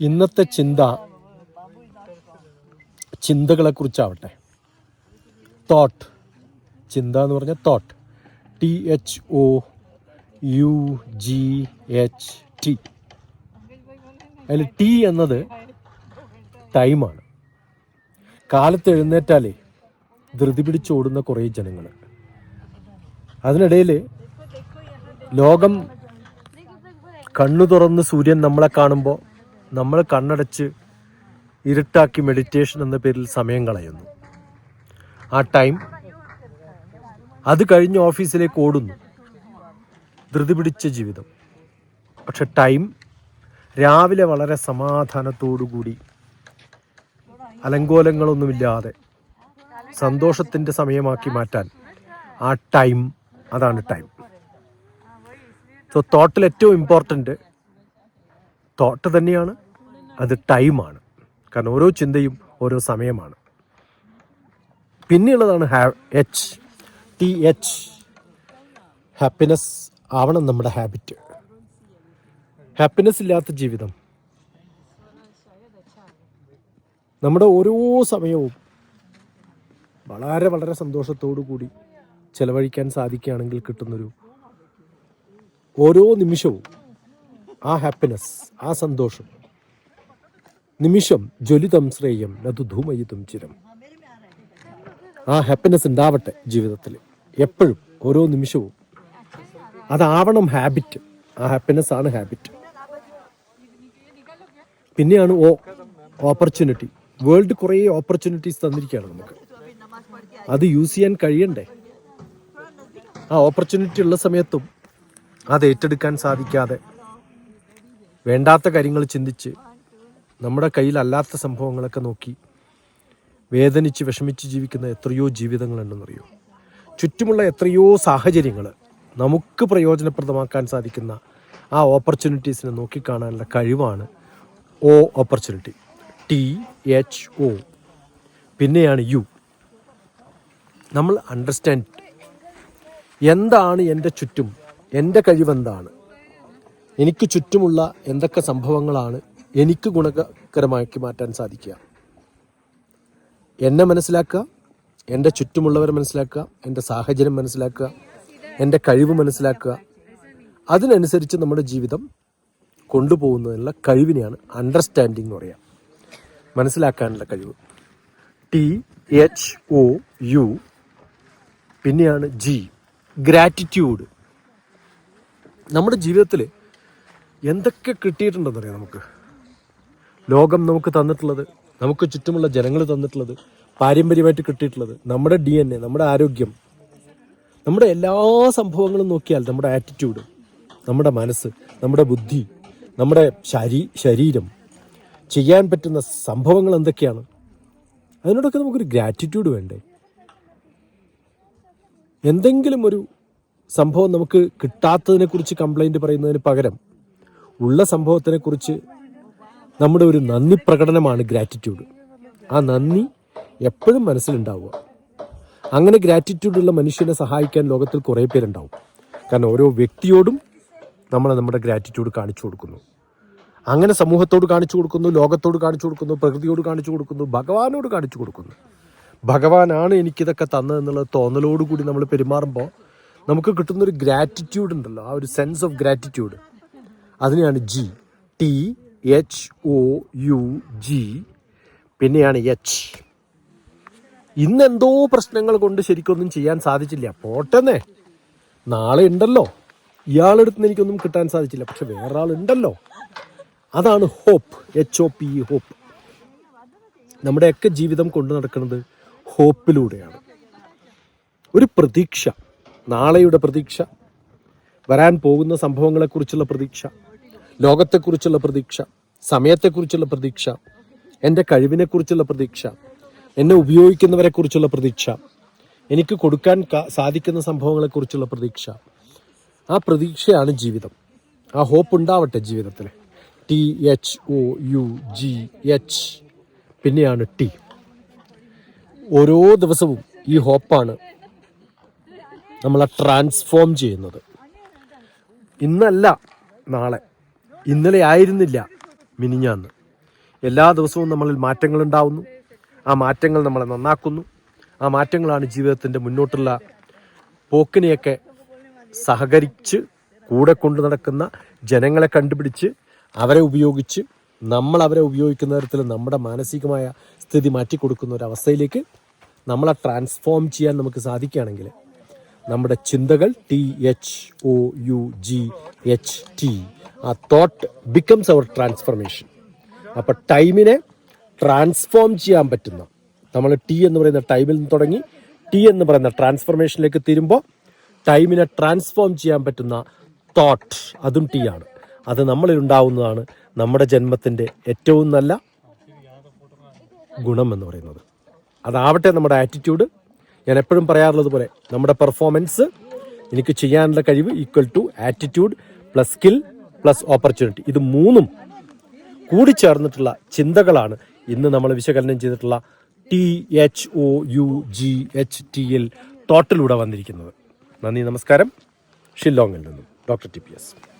ഇന്നത്തെ ചിന്ത ചിന്തകളെ കുറിച്ചാവട്ടെ തോട്ട് ചിന്ത എന്ന് പറഞ്ഞാൽ thought T H O U G H T അതിൽ ടി എന്നത് ടൈമാണ് കാലത്ത് എഴുന്നേറ്റാലേ ധൃതി പിടിച്ചോടുന്ന കുറേ ജനങ്ങൾ അതിനിടയിൽ ലോകം കണ്ണു തുറന്ന് സൂര്യൻ നമ്മളെ കാണുമ്പോൾ നമ്മൾ കണ്ണടച്ച് ഇരുട്ടാക്കി മെഡിറ്റേഷൻ എന്ന പേരിൽ സമയം കളയുന്നു. ആ ടൈം അത് കഴിഞ്ഞ് ഓഫീസിലേക്ക് ഓടുന്നു. ധൃതി പിടിച്ച ജീവിതം. പക്ഷെ ടൈം രാവിലെ വളരെ സമാധാനത്തോടുകൂടി അലങ്കോലങ്ങളൊന്നുമില്ലാതെ സന്തോഷത്തിന്റെ സമയമാക്കി മാറ്റാൻ ആ ടൈം അതാണ് ടൈം സോ തോട്ടിൽ ഏറ്റവും ഇമ്പോർട്ടന്റ് തോട്ട് തന്നെയാണ്. അത് ടൈമാണ്. കാരണം ഓരോ ചിന്തയും ഓരോ സമയമാണ്. പിന്നെയുള്ളതാണ് ഹാ എച്ച്. T H. ഹാപ്പിനെസ് ആവണം നമ്മുടെ ഹാബിറ്റ്. ഹാപ്പിനെസ് ഇല്ലാത്ത ജീവിതം. നമ്മുടെ ഓരോ സമയവും വളരെ വളരെ സന്തോഷത്തോടു കൂടി ചെലവഴിക്കാൻ സാധിക്കുകയാണെങ്കിൽ കിട്ടുന്നൊരു ഓരോ നിമിഷവും ആ ഹാപ്പിനെസ് ആ സന്തോഷം. നിമിഷം ജ്വലിതം ശ്രേയം നതു ധൂമയിതും ചിരം. ആ ഹാപ്പിനെസ് ഉണ്ടാവട്ടെ ജീവിതത്തിൽ എപ്പോഴും ഓരോ നിമിഷവും. അതാവണം ഹാബിറ്റ് ആ ഹാപ്പിനെസ് ആണ് ഹാബിറ്റ് പിന്നെയാണ് ഓ ഓപ്പർച്യൂണിറ്റി വേൾഡ് കുറേ ഓപ്പർച്യൂണിറ്റീസ് തന്നിരിക്കുകയാണ് നമുക്ക്. അത് യൂസ് ചെയ്യാൻ കഴിയണ്ടേ? ആ ഓപ്പർച്യൂണിറ്റി ഉള്ള സമയത്തും അത് ഏറ്റെടുക്കാൻ സാധിക്കാതെ വേണ്ടാത്ത കാര്യങ്ങൾ ചിന്തിച്ച് നമ്മുടെ കയ്യിലല്ലാത്ത സംഭവങ്ങളൊക്കെ നോക്കി വേദനിച്ച് വിഷമിച്ച് ജീവിക്കുന്ന എത്രയോ ജീവിതങ്ങളുണ്ടെന്നറിയോ? ചുറ്റുമുള്ള എത്രയോ സാഹചര്യങ്ങൾ നമുക്ക് പ്രയോജനപ്രദമാക്കാൻ സാധിക്കുന്ന ആ ഓപ്പർച്യൂണിറ്റീസിനെ നോക്കിക്കാണാനുള്ള കഴിവാണ് O opportunity. T H O. പിന്നെയാണ് യു. നമ്മൾ അണ്ടർസ്റ്റാൻഡ്. എന്താണ് എന്റെ ചുറ്റും? എന്റെ കഴിവെന്താണ് എനിക്ക് ചുറ്റുമുള്ള എന്തൊക്കെ സംഭവങ്ങളാണ് എനിക്ക് ഗുണകരമാക്കി മാറ്റാൻ സാധിക്കുക? എന്നെ മനസ്സിലാക്കുക എന്റെ ചുറ്റുമുള്ളവരെ മനസ്സിലാക്കുക എന്റെ സാഹചര്യം മനസ്സിലാക്കുക എന്റെ കഴിവ് മനസ്സിലാക്കുക. അതിനനുസരിച്ച് നമ്മുടെ ജീവിതം കൊണ്ടുപോകുന്നതിനുള്ള കഴിവിനെയാണ് അണ്ടർസ്റ്റാൻഡിങ് എന്ന് പറയുക മനസ്സിലാക്കാനുള്ള കഴിവ്. ടി എച്ച് ഒ യു പിന്നെയാണ് ജി ഗ്രാറ്റിറ്റ്യൂഡ് നമ്മുടെ ജീവിതത്തിൽ എന്തൊക്കെ കിട്ടിയിട്ടുണ്ടെന്നറിയാം നമുക്ക്. ലോകം നമുക്ക് തന്നിട്ടുള്ളത് നമുക്ക് ചുറ്റുമുള്ള ജനങ്ങൾ തന്നിട്ടുള്ളത് പാരമ്പര്യമായിട്ട് കിട്ടിയിട്ടുള്ളത് നമ്മുടെ ഡി എൻ എ നമ്മുടെ ആരോഗ്യം നമ്മുടെ എല്ലാ സംഭവങ്ങളും നോക്കിയാൽ നമ്മുടെ ആറ്റിറ്റ്യൂഡ് നമ്മുടെ മനസ്സ് നമ്മുടെ ബുദ്ധി നമ്മുടെ ശരീ ശരീരം ചെയ്യാൻ പറ്റുന്ന സംഭവങ്ങൾ എന്തൊക്കെയാണ്? അതിനോടൊക്കെ നമുക്കൊരു ഗ്രാറ്റിറ്റ്യൂഡ് വേണ്ടേ? എന്തെങ്കിലും ഒരു സംഭവം നമുക്ക് കിട്ടാത്തതിനെക്കുറിച്ച് കംപ്ലൈന്റ് പറയുന്നതിന് പകരം ഉള്ള സംഭവത്തിനെ കുറിച്ച് നമ്മുടെ ഒരു നന്ദി പ്രകടനമാണ് ഗ്രാറ്റിറ്റ്യൂഡ് ആ നന്ദി എപ്പോഴും മനസ്സിലുണ്ടാവുക. അങ്ങനെ ഗ്രാറ്റിറ്റ്യൂഡ് ഉള്ള മനുഷ്യനെ സഹായിക്കാൻ ലോകത്തിൽ കുറേ പേരുണ്ടാവും. കാരണം ഓരോ വ്യക്തിയോടും നമ്മൾ നമ്മുടെ ഗ്രാറ്റിറ്റ്യൂഡ് കാണിച്ചു കൊടുക്കുന്നു. അങ്ങനെ സമൂഹത്തോട് കാണിച്ചു കൊടുക്കുന്നു ലോകത്തോട് കാണിച്ചു കൊടുക്കുന്നു പ്രകൃതിയോട് കാണിച്ചു കൊടുക്കുന്നു ഭഗവാനോട് കാണിച്ചു കൊടുക്കുന്നു. ഭഗവാനാണ് എനിക്കിതൊക്കെ തന്നതെന്നുള്ള തോന്നലോടുകൂടി നമ്മൾ പെരുമാറുമ്പോൾ നമുക്ക് കിട്ടുന്നൊരു ഗ്രാറ്റിറ്റ്യൂഡ് ഉണ്ടല്ലോ. ആ ഒരു സെൻസ് ഓഫ് ഗ്രാറ്റിറ്റ്യൂഡ് അതിനെയാണ് G. T H O U G. പിന്നെയാണ് എച്ച്. ഇന്നെന്തോ പ്രശ്നങ്ങൾ കൊണ്ട് ശരിക്കൊന്നും ചെയ്യാൻ സാധിച്ചില്ല. പോട്ടെന്നേ. നാളെ ഉണ്ടല്ലോ. ഇയാളെടുത്ത് എനിക്കൊന്നും കിട്ടാൻ സാധിച്ചില്ല. പക്ഷെ വേറെ ആളുണ്ടല്ലോ അതാണ് hope. H O P hope. നമ്മുടെയൊക്കെ ജീവിതം കൊണ്ടു നടക്കുന്നത് ഹോപ്പിലൂടെയാണ്. ഒരു പ്രതീക്ഷ. നാളെയുടെ പ്രതീക്ഷ. വരാൻ പോകുന്ന സംഭവങ്ങളെക്കുറിച്ചുള്ള പ്രതീക്ഷ. ലോകത്തെക്കുറിച്ചുള്ള പ്രതീക്ഷ സമയത്തെക്കുറിച്ചുള്ള പ്രതീക്ഷ എന്റെ കഴിവിനെക്കുറിച്ചുള്ള പ്രതീക്ഷ എന്നെ ഉപയോഗിക്കുന്നവരെക്കുറിച്ചുള്ള പ്രതീക്ഷ എനിക്ക് കൊടുക്കാൻ സാധിക്കുന്ന സംഭവങ്ങളെക്കുറിച്ചുള്ള പ്രതീക്ഷ. ആ പ്രതീക്ഷയാണ് ജീവിതം. ആ ഹോപ്പ് ഉണ്ടാവട്ടെ ജീവിതത്തിൽ T H O U G H പിന്നെയാണ് ടി. ഓരോ ദിവസവും ഈ ഹോപ്പാണ് നമ്മളെ ട്രാൻസ്ഫോം ചെയ്യുന്നത്. ഇന്നല്ല നാളെ. ഇന്നലെ ആയിരുന്നില്ല മിനിഞ്ഞാന്ന്. എല്ലാ ദിവസവും നമ്മളിൽ മാറ്റങ്ങൾ ഉണ്ടാവുന്നു. ആ മാറ്റങ്ങൾ നമ്മളെ നന്നാക്കുന്നു. ആ മാറ്റങ്ങളാണ് ജീവിതത്തിന്റെ മുന്നോട്ടുള്ള പോക്കിനെയൊക്കെ സഹകരിച്ച് കൂടെ കൊണ്ടു നടക്കുന്ന ജനങ്ങളെ കണ്ടുപിടിച്ച് അവരെ ഉപയോഗിച്ച് നമ്മൾ അവരെ ഉപയോഗിക്കുന്ന തരത്തിൽ നമ്മുടെ മാനസികമായ സ്ഥിതി മാറ്റിക്കൊടുക്കുന്ന ഒരു അവസ്ഥയിലേക്ക് നമ്മളെ ട്രാൻസ്ഫോം ചെയ്യാൻ നമുക്ക് സാധിക്കുകയാണെങ്കിൽ നമ്മുടെ ചിന്തകൾ T H O U G H T ആ തോട്ട് ബിക്കംസ് അവർ ട്രാൻസ്ഫർമേഷൻ അപ്പോൾ ടൈമിനെ ട്രാൻസ്ഫോം ചെയ്യാൻ പറ്റുന്ന നമ്മൾ ടി എന്ന് പറയുന്ന ടൈമിൽ നിന്ന് തുടങ്ങി ടി എന്ന് പറയുന്ന ട്രാൻസ്ഫർമേഷനിലേക്ക് തീരുമ്പോൾ ടൈമിനെ ട്രാൻസ്ഫോം ചെയ്യാൻ പറ്റുന്ന തോട്ട് അതും ടി ആണ്. അത് നമ്മളിൽ ഉണ്ടാവുന്നതാണ് നമ്മുടെ ജന്മത്തിന്റെ ഏറ്റവും നല്ല ഗുണം എന്ന് പറയുന്നത്. അതാവട്ടെ നമ്മുടെ ആറ്റിറ്റ്യൂഡ് ഞാൻ എപ്പോഴും പറയാറുള്ളത് പോലെ നമ്മുടെ പെർഫോമൻസ് എനിക്ക് ചെയ്യാനുള്ള കഴിവ് equal to attitude plus skill plus opportunity. ഇത് മൂന്നും കൂടിച്ചേർന്നിട്ടുള്ള ചിന്തകളാണ് ഇന്ന് നമ്മൾ വിശകലനം ചെയ്തിട്ടുള്ള T H O U G H T L ടോട്ടലൂടെ വന്നിരിക്കുന്നത്. നന്ദി നമസ്കാരം. ഷില്ലോങ്ങിൽ നിന്നും. Doctor T P S.